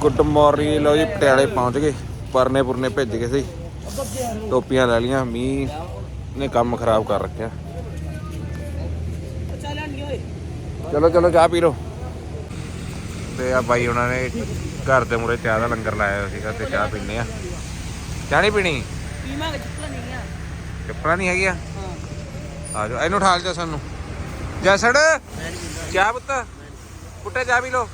Good morning ਲਓ ਜੀ ਪਟਿਆਲੇ ਪਹੁੰਚ ਗਏ। ਪਰਨੇ ਪੁਰਨੇ ਭੇਜ ਗਏ ਸੀ। ਟੋਪੀਆਂ ਲੈ ਲੀਆਂ ਮੀਂਹ ਨੇ ਕੰਮ ਖਰਾਬ ਕਰ ਰੱਖਿਆ। ਚਲੋ ਚਲੋ ਚਾਹ ਪੀ ਲਓ। ਤੇ ਆ ਬਾਈ ਉਹਨਾਂ ਨੇ ਘਰ ਦੇ ਮੂਰੇ ਚਾਹ ਦਾ ਲੰਗਰ ਲਾਇਆ ਹੋਇਆ ਸੀਗਾ ਤੇ ਚਾਹ ਪੀਨੇ ਆ। ਚਾਹ ਨਹੀਂ ਪੀਣੀ? ਪੀਵਾਂਗੇ ਚੱਪਲਾਂ ਨਹੀਂ ਆ ਚੱਪਲਾਂ ਨਹੀਂ ਹੈਗੀਆਂ? ਆ ਜਾਓ ਇਹਨੂੰ ਠਾਲ ਜਾ ਸਾਨੂੰ। ਜੈਸੜ! ਚਾਹ ਪੁੱਤ। ਪੁੱਟੇ ਚਾਹ ਪੀ ਲਓ।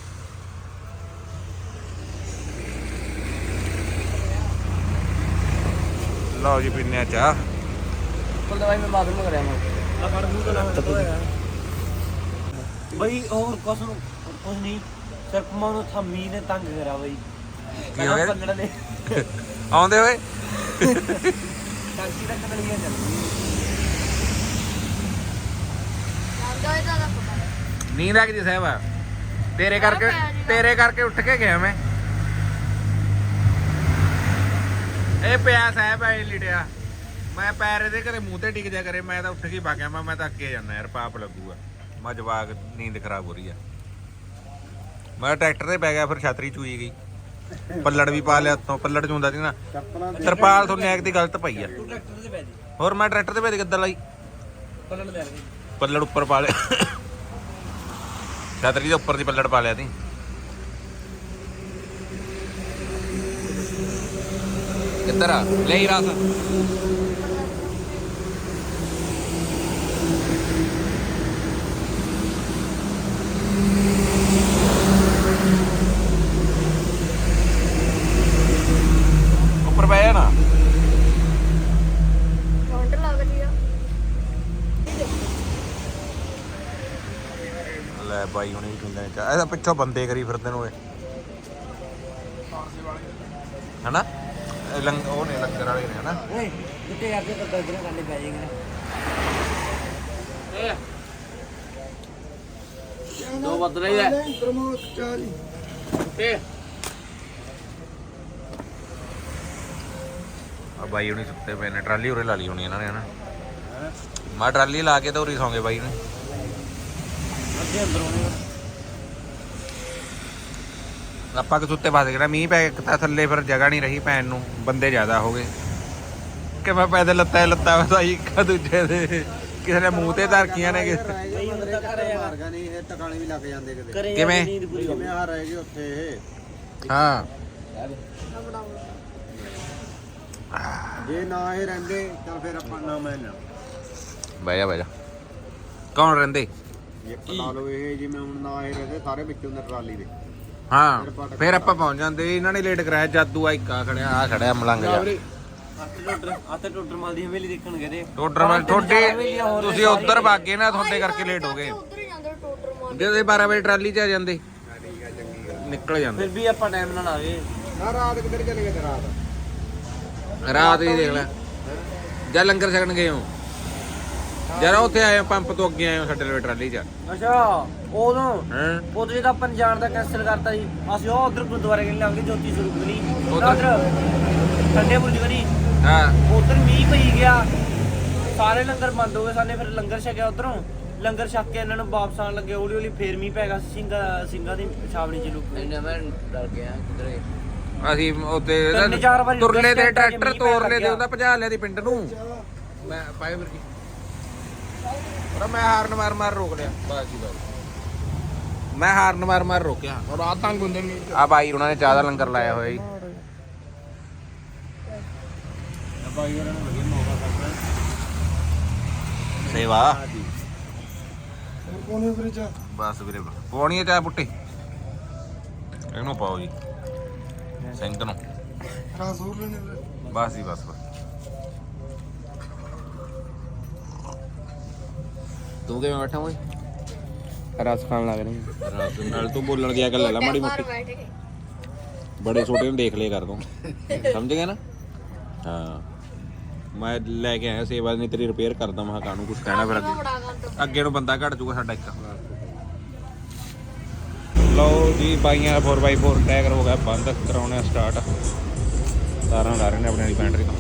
ਲਓ ਜੀ ਪੀਨੇ ਆ ਚਾਹ। ਕੋਲ ਦਵਾਈ ਮੈਂ ਬਾਥਰੂਮ ਕਰਿਆ ਮੈਂ ਆ ਫੜ ਮੂੰਹ ਬਈ ਹੋਰ ਕੁਛ ਨੂੰ ਕੁਛ ਨਹੀਂ ਸਿਰਫ ਮਨ ਥੰਮੀ ਨੇ ਤੰਗ ਕਰਾ ਬਈ। ਕੀ ਹੋ ਗਿਆ? ਨੇ ਆਉਂਦੇ ਹੋਏ? ਟੈਂਕੀ ਤੱਕ ਤਲੀਆਂ ਚੱਲ ਨੀਂਦ ਆ ਗਈ ਸਾਹਿਬ। ਤੇਰੇ ਕਰਕੇ ਤੇਰੇ ਕਰਕੇ ਉੱਠ ਕੇ ਗਿਆ ਮੈਂ। ਇਹ ਪਿਆ ਸਾਹਿਬ ਐ ਲਿਟਿਆ ਮੈਂ ਪੈਰ ਇਹਦੇ ਘਰੇ ਮੂੰਹ ਤੇ ਟਿਕ ਜਾ ਕਰੇ ਮੈਂ ਤਾਂ ਉੱਠ ਕੇ ਹੀ ਪਾ ਗਿਆ ਮੈਂ ਮੈਂ ਤਾਂ ਅੱਗੇ ਜਾਂਦਾ ਯਾਰ ਪਾਪ ਲੱਗੂਗਾ। ਮੈਂ ਜਵਾਕ ਨੀਂਦ ਖਰਾਬ ਹੋ ਰਹੀ ਆ। ਮੈਂ ਟਰੈਕਟਰ ਤੇ ਪੈ ਗਿਆ ਫਿਰ ਛਾਤਰੀ ਚੂਈ ਗਈ। ਪੱਲੜ ਵੀ ਪਾ ਲਿਆ ਉੱਤੋਂ ਪੱਲੜ ਚੁੰਦਾ ਸੀ ਨਾ। ਤਰਪਾਲ ਤੋਂ ਨੈਕ ਦੀ ਗਲਤ ਪਈ ਆ। ਪੈ ਹੋਰ ਮੈਂ ਟਰੈਕਟਰ ਤੇ ਭੇਜ ਕਿੱਦਾਂ ਲਾਈ? ਪੱਲੜ ਲੈ ਪੱਲੜ ਉੱਪਰ ਪਾ ਲਿਆ। ਛਤਰੀ ਦੇ ਉੱਪਰ ਦੀ ਪੱਲੜ ਪਾ ਲਿਆ ਤੀ ਕਿੱਧਰ ਆ ਲੈ ਹੀ ਰਾਸ। ਉੱਪਰ ਬਹਿ ਜਾ ਨਾ ਠੰਡ ਲੱਗ ਰਹੀ ਲੈ ਬਾਈ ਹੁਣੇ ਵੀ ਪੀਂਦੇ ਨੇ ਚਾਹ ਇਹਦਾ ਪਿੱਛੋਂ ਬੰਦੇ ਕਰੀ ਫਿਰਦੇ ਨੇ ਓਏ। ਹਨਾ? ਲੰਗ ਉਹ ਨੇ ਲੰਗਰ ਵਾਲੇ ਨੇ ਹਨਾ? ਓਏ ਜਿੱਤੇ ਯਾਰ ਤੇ ਤਾਂ ਇਧਰ ਕੰਨੇ ਪੈ ਜਾਏਗਾ ਦੋ ਬਦਲੇ ਹੀ। ਹੈ ਤੇ ਆ ਬਾਈ ਹੁਣੀ ਸੁੱਤੇ ਪਏ ਨੇ ਟਰਾਲੀ ਉਰੇ ਲਾ ਲਈ ਹੋਣੀ ਇਹਨਾਂ ਨੇ ਹਨਾ। ਮਾ ਟਰਾਲੀ ਲਾ ਕੇ ਤਾਂ ਉਰੀ ਸੌਂਗੇ ਬਾਈ ਨੇ ਅੱਧੇ ਅੰਦਰੋਂ ਨੇ ਆਪਾਂ ਕਿ ਸੁੱਤੇ ਫਸ ਗਏ ਨਾ ਮੀਂਹ ਪੈ ਕੇ ਤਾਂ ਥੱਲੇ ਫਿਰ ਜਗ੍ਹਾ ਨਹੀਂ ਰਹੀ ਪੈਣ ਨੂੰ ਬੰਦੇ ਜ਼ਿਆਦਾ ਹੋ ਗਏ। ਕਿ ਮੈਂ ਪੈਦਲ ਲੱਤਾਂ ਲੱਤਾਂ ਵਸਾਈ ਇੱਕ ਦੂਜੇ ਦੇ ਕਿਸੇ ਨੇ ਮੂੰਹ ਤੇ ਧਰਕੀਆਂ ਨੇ ਕਿਸੇ ਕਈ ਬੰਦਾ ਕਰੇ ਮਾਰਗਾ ਨਹੀਂ ਇਹ ਟਿਕਾਣੇ ਵੀ ਲੱਗ ਜਾਂਦੇ ਕਿਤੇ। ਕਰੇ ਕਿਵੇਂ? ਨੀਂਦ ਪੂਰੀ ਹੋ ਜਿਵੇਂ ਆ ਰਹਿ ਗਏ ਉੱਥੇ ਇਹ। ਹਾਂ। ਜੇ ਨਾ ਇਹ ਰਹਿੰਦੇ ਤਾਂ ਫਿਰ ਆਪਾਂ ਨਾ ਮੈਂ ਨਾ। ਬਹਿ ਜਾ ਬਹਿ ਜਾ। ਕੌਣ ਰਹਿੰਦੇ? ਇੱਕ ਲਾ ਲਓ ਇਹ ਜਿਵੇਂ ਹੁਣ ਨਾ ਇਹ ਰਹਿੰਦੇ ਸਾਰੇ ਵਿੱਚੋਂ ਦੇ ਟਰਾਲੀ ਦੇ। ਹਾਂ ਫਿਰ ਆਪਾਂ ਪਹੁੰਚ ਜਾਂਦੇ। ਇਹਨਾਂ ਨੇ ਲੇਟ ਕਰਾਇਆ ਜਾਦੂ ਆ ਇੱਕ ਆ ਖੜਿਆ ਆ ਖੜਿਆ ਮਲੰਗ ਜਾ ਆਤੇ ਮਾਲ ਦੀ ਹਵੇਲੀ ਦੇਖਣ ਗਏ ਤੇ ਟੋਟਰ ਮੈਂ ਤੁਹਾਡੇ ਤੁਸੀਂ ਉਧਰ ਭਾਗੇ ਨਾ ਤੁਹਾਡੇ ਕਰਕੇ ਲੇਟ ਹੋ ਗਏ। ਉਧਰ ਹੀ ਜਾਂਦੇ ਟੋਟਰ ਮਾਰ ਜਦੋਂ 12 ਵਜੇ ਟਰਾਲੀ 'ਚ ਆ ਜਾਂਦੇ ਨਿਕਲ ਜਾਂਦੇ। ਫਿਰ ਵੀ ਆਪਾਂ ਟਾਈਮ ਨਾਲ ਆ ਗਏ ਨਾ ਰਾਤ ਕਿੱਧਰ ਚਲੇ ਗਏ ਰਾਤ? ਰਾਤ ਹੀ ਦੇਖ ਲੈ। ਜਾਂ ਲੰਗਰ ਛਕਣ ਗਏ ਹੋ। ਜਰਾ ਉੱਥੇ ਆਏ ਪੰਪ ਤੋਂ ਅੱਗੇ ਆਏ ਸਾਡੇ ਲਈ ਟਰਾਲੀ 'ਚ। ਅੱਛਾ। ਉਦੋਂ ਹਾਂ? ਉਹ ਜਿਹੜਾ ਆਪਾਂ ਨੇ ਜਾਣ ਦਾ ਕੈਨਸਲ ਕਰਤਾ ਜੀ ਅਸੀਂ ਉਹ ਉਧਰ ਗੁਰਦੁਆਰੇ ਗਏ ਲਾਂਗੇ ਜੋਤੀ ਸਰੂਪ ਗਲੀ ਉੱਧਰ? ਉਧਰ ਠੰਡੇ ਬੁਰਜ ਗਲੀ ਹਾਂ। ਉਧਰ ਮੀਂਹ ਪਈ ਗਿਆ। ਸਾਰੇ ਲੰਗਰ ਬੰਦ ਹੋ ਗਏ ਸਾਨੇ ਫਿਰ ਲੰਗਰ ਛਕਿਆ ਉਧਰੋਂ। ਲੰਗਰ ਛਕ ਕੇ ਇਹਨਾਂ ਨੂੰ ਵਾਪਸ ਆਣ ਲੱਗੇ ਹੌਲੀ ਹੌਲੀ ਫੇਰ ਮੀਂਹ ਪੈ ਗਿਆ ਸਿੰਘਾ ਸਿੰਘਾਂ ਦੀ ਛਾਵਣੀ ਚ ਲੁੱਕ ਇੰਨਾ ਮੈਂ ਡਰ ਗਿਆ ਕਿਧਰੇ। ਅਸੀਂ ਉੱਤੇ ਤੁਰਲੇ ਦੇ ਟਰੈਕਟਰ ਮੀਂਹ ਪੈਣ ਤੋਰ ਲੈ ਦੇ। ਉਹਦਾ ਭਜਾ ਲਿਆ ਦੀ ਪਿੰਡ ਨੂੰ। ਮੈਂ ਪਾਏ ਵੀਰ ਜੀ। ਪਰ ਮੈਂ ਹਾਰਨ ਮਾਰ ਮਾਰ ਰੋਕ ਲਿਆ। ਬਸ ਜੀ ਬਸ। ਮੈਂ ਹਾਰਨ ਮਾਰ ਮਾਰ ਰੋਕਿਆ। ਔਰ ਆ ਤੰਗ ਹੁੰਦੇ ਨੇ। ਆ ਬਾਈ ਉਹਨਾਂ ਨੇ ਚਾਹ ਦਾ ਲੰਗਰ ਲਾਇਆ ਹੋਇਆ ਜੀ। ਬਾਈ ਹੋਰਾਂ ਨੂੰ ਵਧੀਆ ਮੌਕਾ ਕਰਦਾ ਸੇਵਾ ਕੋਨੇ ਵੀਰੇ ਚਾ ਬਸ ਵੀਰੇ ਪੌਣੀ ਚਾਹ ਪੁੱਟੀ ਇਹਨੂੰ ਪਾਓ ਜੀ। ਸਿੰਘ ਨੂੰ। ਲੈਣੇ ਬਸ ਜੀ ਬਸ ਬਸ। ਤੂੰ ਕਿਵੇਂ ਬੈਠਾ ਓਏ? ਰਸ ਖਾਣ ਲੱਗ ਰਹੇ ਰਾਤ ਨਾਲ ਤੂੰ ਬੋਲਣ ਦੀ ਅਕਲ ਲੈ ਲੈ ਮਾੜੀ ਮੋਟੀ। ਬੜੇ ਛੋਟੇ ਨੂੰ ਦੇਖ ਲਿਆ ਕਰ ਤੂੰ। ਸਮਝ ਗਿਆ ਨਾ? ਹਾਂ। ਮੈਂ ਲੈ ਕੇ ਆਇਆ ਸੇਵਾ ਨਹੀਂ ਤੇਰੀ ਰਿਪੇਅਰ ਕਰਦਾ ਮੈਂ ਕਾਹਨੂੰ ਕੁਝ ਕਹਿਣਾ ਫਿਰ ਅੱਗੇ। ਅੱਗੇ ਨੂੰ ਬੰਦਾ ਘਟ ਜਾਊਗਾ ਸਾਡਾ ਇੱਕ। ਲਓ ਜੀ ਬਾਈਆਂ ਦਾ 4x4 ਟੈਗਰ ਹੋ ਗਿਆ ਬੰਦ ਕਰਾਉਣਾ ਸਟਾਰਟ ਤਾਰਾਂ ਲਾ ਰਹੇ ਨੇ ਆਪਣੀ ਵਾਲੀ ਬੈਟਰੀ ਤੋਂ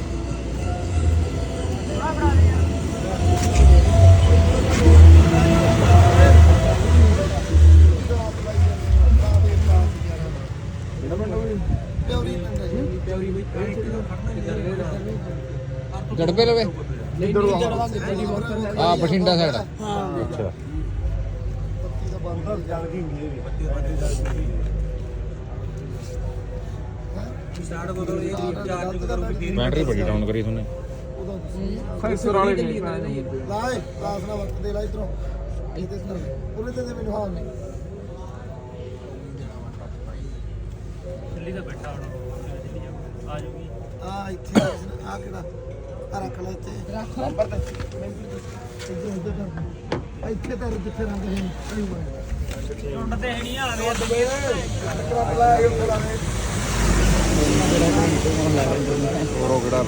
ਗੜਬੇ ਲਵੇ? ਨਹੀਂ ਦਰਵਾਜ਼ੇ ਪਹਿਲੀ ਵਾਰ ਆ ਬਠਿੰਡਾ ਸਾਈਡ ਹਾਂ ਅੱਛਾ। ਪੱਤੀ ਦਾ ਬੰਦਾ ਜਲ ਗਈ ਹੁੰਦੀ ਹੈ ਪੱਤੀ ਦਾ ਬੰਦਾ ਜਲ ਗਈ ਬੈਟਰੀ ਬੜੀ ਡਾਊਨ ਕਰੀ ਤੁਨੇ ਫੈਸਰ ਵਾਲੇ ਨਹੀਂ ਲਾਏ ਕਲਾਸ ਨਾਲ ਵਰਤ ਦੇ ਲਾ ਇਧਰੋਂ ਇਹਦੇ ਤੇ ਉਹਨੇ ਤੇ ਮੈਨੂੰ ਹਾਲ ਨਹੀਂ। ਆ ਇੱਥੇ ਆ ਕਿਹੜਾ? ਆ ਰੱਖ ਲੈ ਇੱਥੇ। ਰੱਖ ਨੰਬਰ ਤੇ ਇੱਥੇ ਤਾਂ ਜਿੱਥੇ ਰੰਗ ਹੈ ਸਹੀ ਹੋਇਆ ਟੁੱਟ ਤੇ ਨਹੀਂ ਆ ਰੋ ਕਿਹੜਾ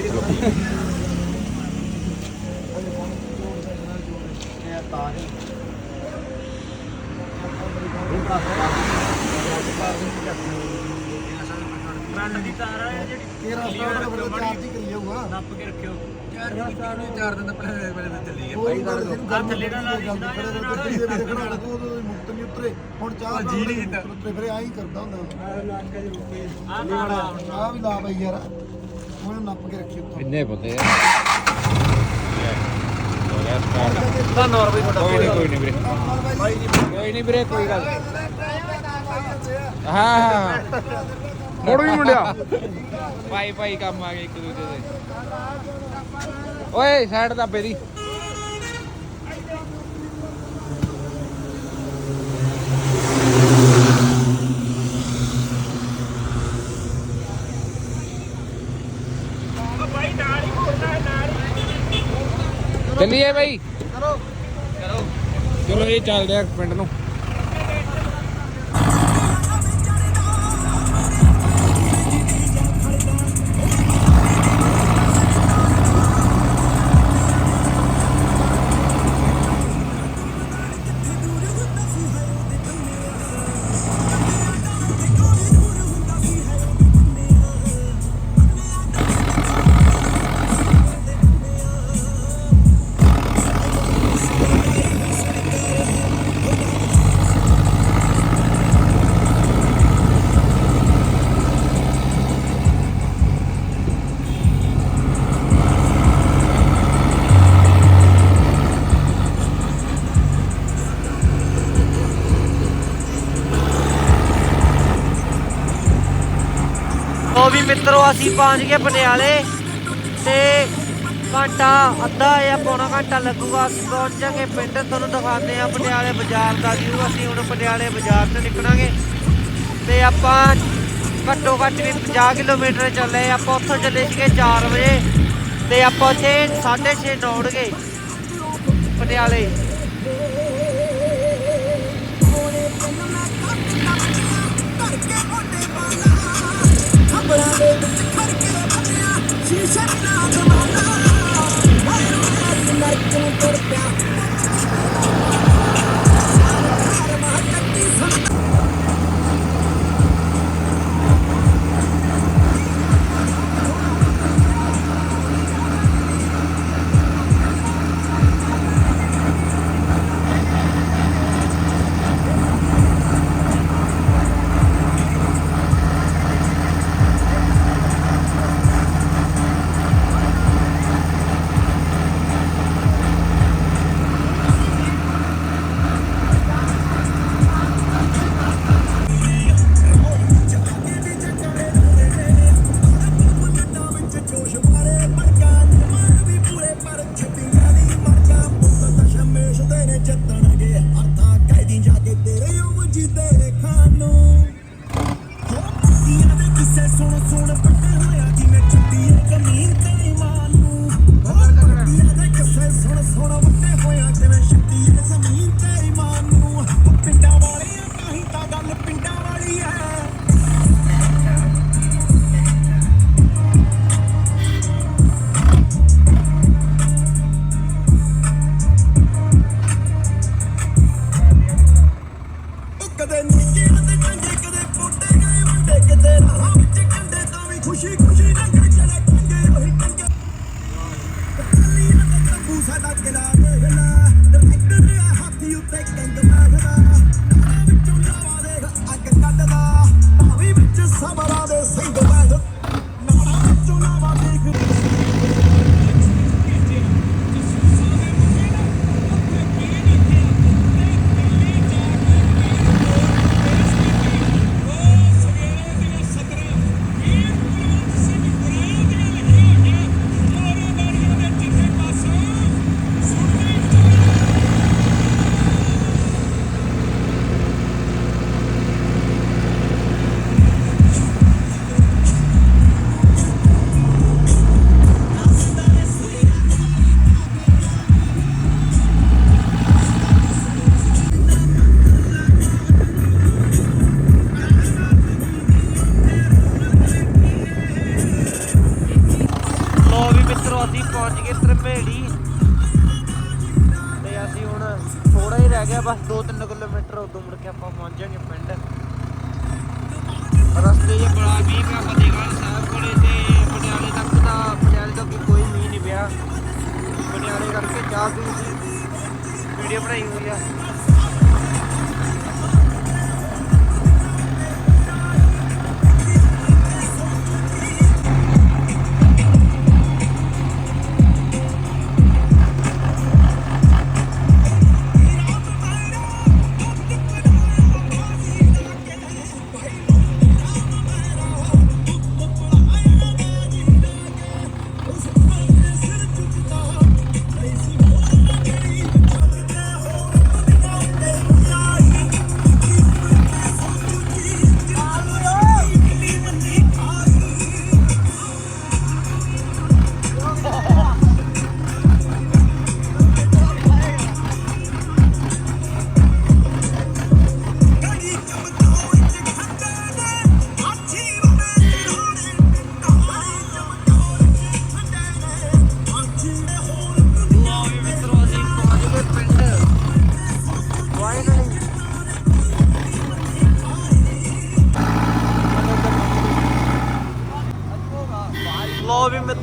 ਲੱਗੀ ਤੇਰਾ ਸਟਾਰਟ ਦਾ ਬੜਾ ਚਾਰਜ ਹੀ ਕਰੀ ਜਾਊਗਾ। ਨੱਪ ਕੇ ਰੱਖਿਓ। ਚਾਰ ਦਿਨ ਦਾ ਪਹਿਲੇ ਪਹਿਲੇ ਚੱਲੀ ਗਿਆ ਭਾਈ ਥੱਲੇ ਨਾ ਦੀ ਗੱਡੀ ਦੇ ਵਿੱਚ ਖੜਾ ਲੱਗੂ ਉਦੋਂ ਮੁਕਤ ਨਹੀਂ ਉਤਰੇ। ਹੁਣ ਚਾਹ ਜੀ ਨਹੀਂ ਕੀਤਾ ਉਤਰੇ ਫਿਰ ਆਈ ਕਰਦਾ ਹੁੰਦਾ ਆ ਆ ਵੀ ਲਾ ਬਈ ਯਾਰ। ਉਹਨੂੰ ਨੱਪ ਕੇ ਰੱਖੀ ਉੱਤੋਂ। ਇੰਨੇ ਬੰਦੇ ਆ? ਧੰਨਵਾਦ ਬਈ ਤੁਹਾਡਾ। ਕੋਈ ਨਹੀਂ ਕੋਈ ਨਹੀਂ ਵੀਰੇ। ਕੋਈ ਨਹੀਂ ਵੀਰੇ ਕੋਈ ਗੱਲ ਹਾਂ ਹਾਂ ਮੋੜ ਵੀ ਮੁੰਡਿਆ। ਭਾਈ ਭਾਈ ਕੰਮ ਆ ਗਏ ਇੱਕ ਦੂਜੇ ਦੇ। ਓਏ ਸਾਈਡ ਦਾ। ਬੇਰੀ ਚੱਲੀਏ ਬਾਈ। ਚਲੋ ਚਲੋ ਇਹ ਚੱਲਦੇ ਆ ਪਿੰਡ ਨੂੰ। ਅਸੀਂ ਪਹੁੰਚ ਗਏ ਪਟਿਆਲੇ ਤੇ ਘੰਟਾ ਅੱਧਾ ਜਾਂ ਪੌਣਾ ਘੰਟਾ ਲੱਗੂਗਾ, ਅਸੀਂ ਪਹੁੰਚਾਂਗੇ ਪਿੰਡ ਤੁਹਾਨੂੰ ਦਿਖਾਉਂਦੇ ਆ ਪਟਿਆਲੇ ਬਾਜ਼ਾਰ ਦਾ ਵਿਊ ਅਸੀਂ ਹੁਣ ਪਟਿਆਲੇ ਬਾਜ਼ਾਰ ਤੋਂ ਨਿਕਲਾਂਗੇ ਤੇ ਆਪਾਂ ਘੱਟੋ ਘੱਟ ਵੀ 50 ਕਿਲੋਮੀਟਰ ਚੱਲੇ ਆਪਾਂ ਉੱਥੋਂ ਚੱਲੇ ਸੀਗੇ 4 ਵਜੇ ਤੇ ਆਪਾਂ ਉੱਥੇ 6:30 ਦੌੜਗੇ ਪਟਿਆਲੇ। Trapping out, come on, no, I do I have to like doing for the bounce? ਕਰਕੇ ਵੀਡੀਓ ਬਣਾਈ ਹੋਈ ਆ।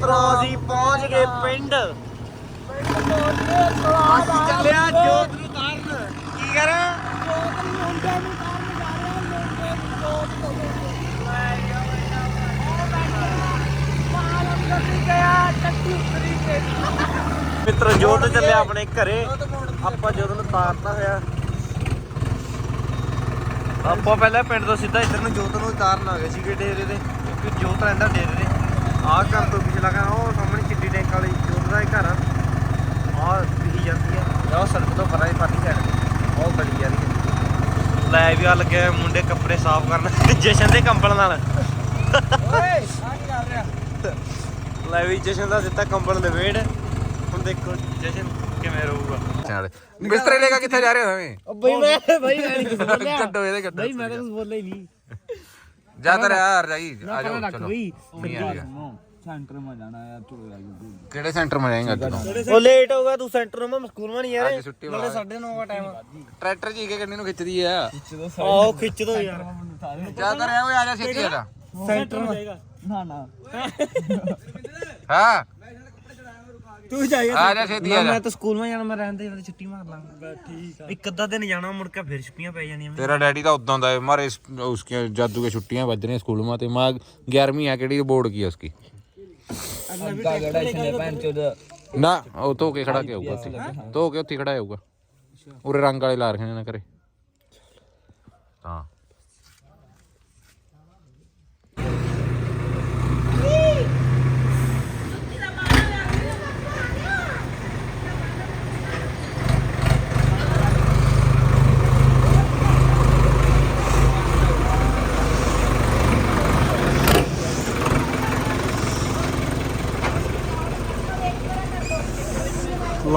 ਮਿੱਤਰੋ ਅਸੀਂ ਪਹੁੰਚ ਗਏ ਪਿੰਡ। ਅਸੀਂ ਚੱਲਿਆ ਜੋਤ ਨੂੰ ਤਾਰਨ। ਕੀ ਕਰਾਂ ਮਿੱਤਰ ਜੋਤ ਚੱਲਿਆ ਆਪਣੇ ਘਰੇ। ਆਪਾਂ ਜੋਤ ਨੂੰ ਤਾਰਤਾ ਹੋਇਆ। ਆਪਾਂ ਪਹਿਲਾਂ ਪਿੰਡ ਤੋਂ ਸਿੱਧਾ ਇੱਧਰ ਨੂੰ ਜੋਤ ਨੂੰ ਉਤਾਰਨ ਆ ਗਏ ਸੀਗੇ ਡੇਰੇ ਤੇ। ਕਿਉਂਕਿ ਜੋਤ ਰਹਿੰਦਾ ਡੇਰੇ ਤੇ ਆਹ ਘਰ ਤੋਂ ਪਿਛਲਾ ਘਰ ਉਹ ਸਾਹਮਣੇ ਚਿੱਟੀ ਟੈਂਕ ਵਾਲੀ ਜੋਤ ਦਾ ਇਹ ਘਰ ਆ। ਆਹ ਦਿਖੀ ਜਾਂਦੀ ਆ। ਆਹ ਸੜਕ ਤੋਂ ਪਰਾਂ ਹੀ ਪਾਲੀ ਸਾਈਡ ਉਹ ਗਲੀ ਜਾ ਰਹੀ ਹੈ ਲੈ ਵੀ ਆ ਲੱਗੇ ਹੋਏ ਮੁੰਡੇ ਕੱਪੜੇ ਸਾਫ਼ ਕਰਨ ਜਸ਼ਨ ਦੇ ਕੰਬਲ ਨਾਲ। ਓਏ ਆ ਕੀ ਕਰ ਰਿਹਾ? ਲੈ ਵੀ ਜਸ਼ਨ ਦਾ ਦਿੱਤਾ ਕੰਬਲ ਲਵੇੜ ਹੁਣ ਦੇਖੋ ਜਸ਼ਨ ਕਿਵੇਂ ਰਹੂਗਾ। ਬਿਸਤਰੇ ਲੈ ਕੇ ਕਿੱਥੇ ਜਾ ਰਹੇ ਹੋ ਨਵੇਂ ਬਈ ਮੈਂ ਬਈ ਮੈਂ ਨਹੀਂ ਕੁਝ ਬੋਲਿਆ। ਕੱਢੋ ਇਹਦੇ ਕੱਢੋ। ਬਈ ਮੈਂ ਤਾਂ ਕੁਝ ਬੋਲਿਆ ਹੀ ਨਹੀਂ। ਜਾ ਤਾਂ ਰਿਹਾ ਰਜਾਈ ਆ ਜਾਓ ਚਲੋ। ਆ ਗਿਆ ਸੈਂਟਰ ਮਾ ਜਾਣਾ ਆ ਚਲੋ ਯਾਰ ਕਿਹੜੇ ਸੈਂਟਰ में ਜਾਏਗਾ ਅੱਜ ਤੋਂ? ਉਹ ਲੇਟ ਹੋ ਗਿਆ ਤੂੰ ਸੈਂਟਰ ਨੂੰ ਮੈਂ ਸਕੂਲ ਮਾ ਨਹੀਂ ਯਾਰ ਅੱਜ ਛੁੱਟੀ ਵਾਲਾ। ਸਾਢੇ 9 ਦਾ ਟਾਈਮ ਟਰੈਕਟਰ ਜੀ ਕੇ ਗੱਡੀ ਨੂੰ ਖਿੱਚਦੀ ਆ? ਆਓ ਖਿੱਚ ਦੋ ਯਾਰ। ਜਾ ਤਾਂ ਰਿਹਾ ਓਏ ਆ ਜਾ ਛੇਤੀ ਆ ਜਾ ਸੈਂਟਰ ਮਾ ਜਾਏਗਾ। ਨਾ ਨਾ। ਹਾਂ। ਤੂੰ ਜਾਏਗਾ ਆ ਜਾ ਛੇਤੀ ਆ ਜਾ। ਮੈਂ ਤਾਂ ਸਕੂਲ ਮੈਂ ਜਾਣਾ ਮੈਂ ਰਹਿੰਦੇ ਜਾਂਦੇ ਛੁੱਟੀ ਮਾਰ ਲਾਂਗਾ। ਠੀਕ ਆ। ਇੱਕ ਅੱਧਾ ਦਿਨ ਜਾਣਾ ਮੁੜ ਕੇ ਫਿਰ ਛੁੱਟੀਆਂ ਪੈ ਜਾਣੀਆਂ ਤੇਰਾ ਡੈਡੀ ਤਾਂ ਉਦਾਂ ਦਾ ਹੈ ਮਾਰੇ ਉਸਕੀਆਂ ਜਾਦੂ ਕੇ ਛੁੱਟੀਆਂ ਵੱਜ ਰਹੀਆਂ ਸਕੂਲ ਮਾਂ ਤੇ ਮਾਂ 11ਵੀਂ ਆ ਕਿਹੜੀ ਬੋਰਡ ਕੀ ਉਸਕੀ ਅੱਲਾ ਵੀ ਟੈਕਟਰ ਲੈ ਭੈਣ ਚੋਦ। ਨਾ ਉਹ ਧੋ ਕੇ ਖੜਾ ਕੇ ਆਊਗਾ ਉੱਥੇ। ਧੋ ਕੇ ਉੱਥੇ ਖੜਾ ਆਊਗਾ। ਉਰੇ ਰੰਗ ਵਾਲੇ ਲਾ ਰਹੇ ਨੇ ਨਾ ਕਰੇ ਹਾਂ।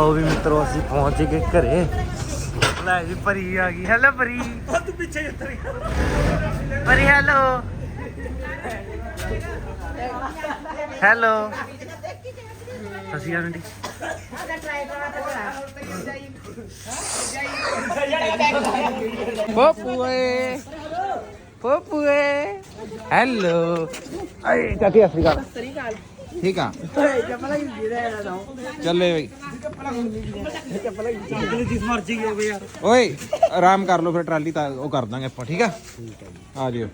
ਲਓ ਵੀ ਮਿੱਤਰੋ ਅਸੀਂ ਪਹੁੰਚ ਗਏ ਘਰੇ ਲੈ ਜੀ ਪਰੀ ਆ ਗਈ ਹੈਲੋ ਪਰੀ ਤੂੰ ਪਿੱਛੇ ਉੱਤਰ ਗਿਆ ਪਰੀ ਹੈਲੋ ਹੈਲੋ ਸਸੀ ਆਂਟੀ ਪਪੂਏ ਪਪੂਏ ਹੈਲੋ ਆਏ ਕਾਕੀ ਅਫਰੀਕਾ ਠੀਕ ਆ ਚੱਲੇ ਬਈ ਜਿਸ ਮਰਜ਼ੀ ਹੋਵੇ ਯਾਰ ਓਏ ਆਰਾਮ ਕਰ ਲਓ ਫਿਰ ਟਰਾਲੀ ਤਾਂ ਉਹ ਕਰ ਦਾਂਗੇ ਆਪਾਂ ਠੀਕ ਆ? ਆ ਜਿਓ।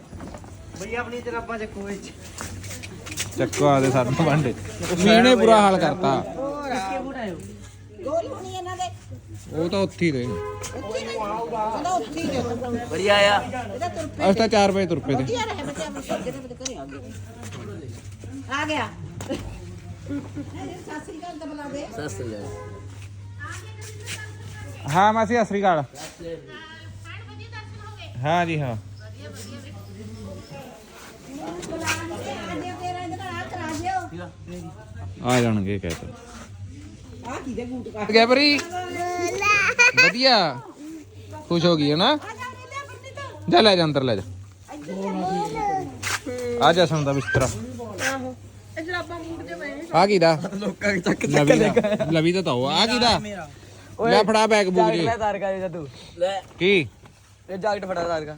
ਬਈ ਆਪਣੀ ਜਰਾਬਾਂ ਚ ਕੋਈ ਚ ਚੱਕੋ ਆਦੇ ਸਾਡੇ ਭਾਂਡੇ ਮੀਂਹ ਬੁਰਾ ਹਾਲ ਕਰਤਾ। ਉਹ ਤਾਂ ਉੱਥੇ ਹੀ ਰਹੇ। ਵਧੀਆ ਆ। ਅਸੀਂ ਤਾਂ 4 ਵਜੇ ਤੁਰ ਪਏ ਤੇ। ਆ ਗਿਆ। ਸਾਸਰੀ ਘਰ ਦਾ ਬੁਲਾ ਦੇ ਹਾਂ ਮਾਸੀ ਸਤਿ ਸ੍ਰੀ ਅਕਾਲ। ਹਾਂ ਜੀ ਹਾਂ। ਆ ਜਾਣਗੇ ਕਹਿ ਤਾ ਆ ਕੀ ਦੇ ਬੂਟ ਕਾ ਗਿਆ ਪਰੀ? ਵਧੀਆ। ਖੁਸ਼ ਹੋ ਗਈ ਹੈ ਨਾ? ਜਾ ਲੈ ਜਾ ਅੰਦਰ ਲੈ ਜਾ। ਆ ਜਾ ਸੰਦਾ ਬਿਸਤਰਾ। ਇਹ ਜਰਾਬਾਂ ਬੂਟ ਜੇ ਪਏ। ਆ ਕੀ ਦਾ? ਲੋਕਾਂ ਚੱਕ ਲਵੀ ਦਾ। ਲਵੀ ਦਾ ਤਾਂ ਉਹ ਆ ਕੀ ਦਾ? ਲੈ ਫੜਾ ਬੈਗ ਬੂਗ ਜੀ। ਤਾਰ ਕਾ ਦੇ ਤੂੰ ਲੈ। ਕੀ? ਇਹ ਜਾਕਟ ਫੜਾ ਰਾਤ ਦਾ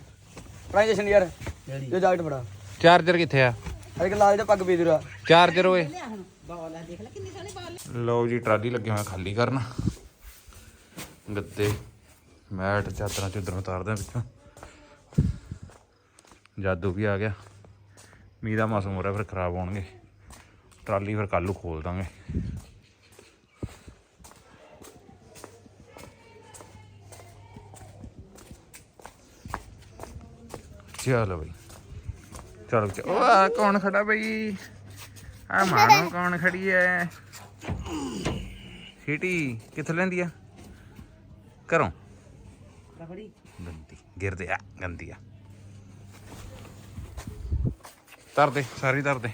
ਪ੍ਰਾਈਜੇਸ਼ਨ ਯਾਰ ਇਹ ਜਾਕਟ ਫੜਾ। ਚਾਰਜਰ ਕਿੱਥੇ ਆ? ਅਰੇ ਕਿ ਲਾਲ ਦਾ ਪੱਗ ਪੀ ਦੂਰਾ ਚਾਰਜਰ ਓਏ। ਲਓ ਜੀ ਟਰਾਲੀ ਲੱਗੇ ਹੋਇਆ ਖਾਲੀ ਕਰਨ। ਗੱਦੇ ਮੈਟ ਚਾਦਰਾਂ ਚੁਦਰਾਂ ਉਤਾਰਦੇ ਵਿੱਚੋਂ। ਜਾਦੂ ਵੀ ਆ ਗਿਆ। ਮੀਂਹ ਦਾ ਮੌਸਮ ਹੋ ਰਿਹਾ ਫਿਰ ਖਰਾਬ ਹੋਣਗੇ। ਟਰਾਲੀ ਫਿਰ ਕੱਲ੍ਹ ਨੂੰ ਖੋਲ ਦਾਂਗੇ। ਚਲੋ ਬਈ। ਚਲੋ ਚਲੋ। ਉਹ ਆ ਕੌਣ ਖੜਾ ਬਈ? ਆ ਮਾਨੋ ਕੌਣ ਖੜੀ ਐ? ਸਿਟੀ ਕਿੱਥੋਂ ਲੈਂਦੀ ਆ? ਘਰੋਂ? ਗੰਦੀ ਗਿਰਦੇ ਆ ਗੰਦੀ ਆ। ਧਰ ਦੇ ਸਾਰੀ ਧਰ ਦੇ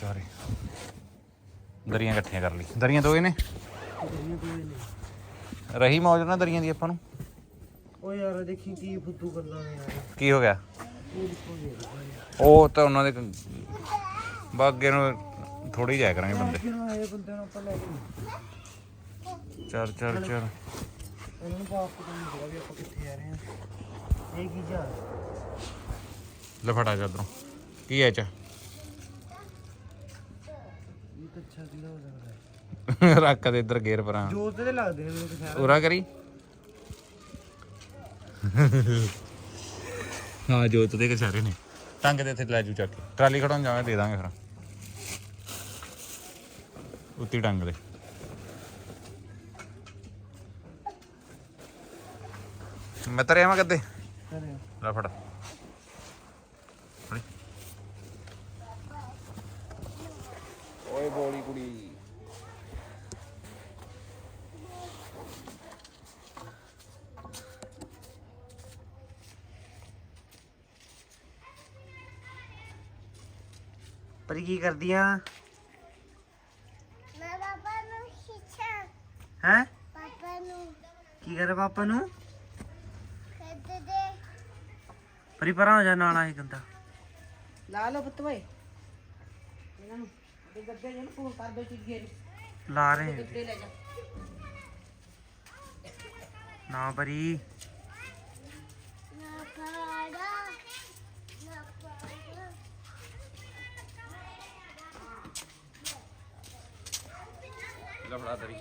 ਸਾਰੇ। ਦਰੀਆਂ ਇਕੱਠੀਆਂ ਕਰ ਲਈ। ਦਰੀਆਂ ਦੋਏ ਨੇ? ਰਹੀ ਮੌਜ ਨਾ ਦਰੀਆਂ ਦੀ ਆਪਾਂ ਨੂੰ? ਓ ਯਾਰ ਦੇਖੀ ਕੀ ਫੁੱਦੂ ਗੱਲਾਂ ਨੇ ਯਾਰ। ਕੀ ਹੋ ਗਿਆ? ਉਹ ਤਾਂ ਉਹਨਾਂ ਦੇ ਬਾਗੇ ਨੂੰ ਥੋੜੀ ਜਾਇਆ ਕਰਾਂਗੇ ਬੰਦੇ। ਕਿਹਨਾਂ ਆਏ ਬੰਦੇ ਨੂੰ ਆਪਾਂ ਲੈ ਕੇ ਚੱਲ ਚੱਲ ਚੱਲ। ਉਹਨਾਂ ਨੂੰ ਬਾਪ ਪਤਾ ਨਹੀਂ ਪਤਾ ਵੀ ਆਪਾਂ ਕਿੱਥੇ ਆ ਰਹੇ ਆ ਇਹ ਕੀ ਜਾ ਲੈ ਫੜਾ ਜਾ ਇੱਧਰੋਂ ਕੀ ਐ ਚਾ? ਇਹ ਤਾਂ ਅੱਛਾ ਕੀ ਹੋ ਸਕਦਾ ਹੈ। ਰੱਖ ਦੇ ਇੱਧਰ ਗੇਰ ਪਰਾਂ। ਜੋਤ ਤੇ ਲੱਗਦੇ ਨੇ ਮੈਨੂੰ ਉਰਾ ਕਰੀ। ਹਾਂ, ਜੋਤ ਦੇ ਕਚਾਰੇ ਨੇ। ਟੰਗ ਦੇ ਇੱਥੇ ਲੈ ਜੂ ਚੱਕ ਕੇ। ਟਰਾਲੀ ਖੜਾਉਣ ਜਾਵਾਂ ਦੇ ਦਾਂਗੇ ਫਿਰ। ਉੱਤੀ ਟੰਗ ਦੇ। ਮੈਂ ਤਰਿਆ ਮੈਂ ਕਦੇ ਲੈ ਫੜ। ਓਏ ਬੋਲੀ ਕੁੜੀ। ਪਰ ਕੀ ਕਰਦੀਆਂ। ਮੈਂ ਪਾਪਾ ਨੂੰ ਖਿੱਚਾਂ। ਹੈ? ਪਾਪਾ ਨੂੰ। ਕੀ ਕਰ ਪਾਪਾ ਨੂੰ? ਖੱਦ ਦੇ। ਪਰੀ ਪਰਾਂ ਹੋ ਜਾ ਨਾਲ ਆਏ ਗੰਦਾ। ਲਾ ਲਓ ਪੁੱਤ ਓਏ ਇਹਨਾਂ ਨੂੰ ਤੇ ਗੱਦੇ ਜਿਹਨੂੰ ਫੋਨ ਕਰ ਦੋ ਚੀਗੇ ਲਾ ਰਹੇ ਹਾਂ ਗੱਦੇ ਲੈ ਜਾ। ਨਾ ਪਰੀ ਨਾ ਪਾੜਾ ਨਾ ਪਾੜਾ ਲੈ ਫੜਾ ਤੇਰੀ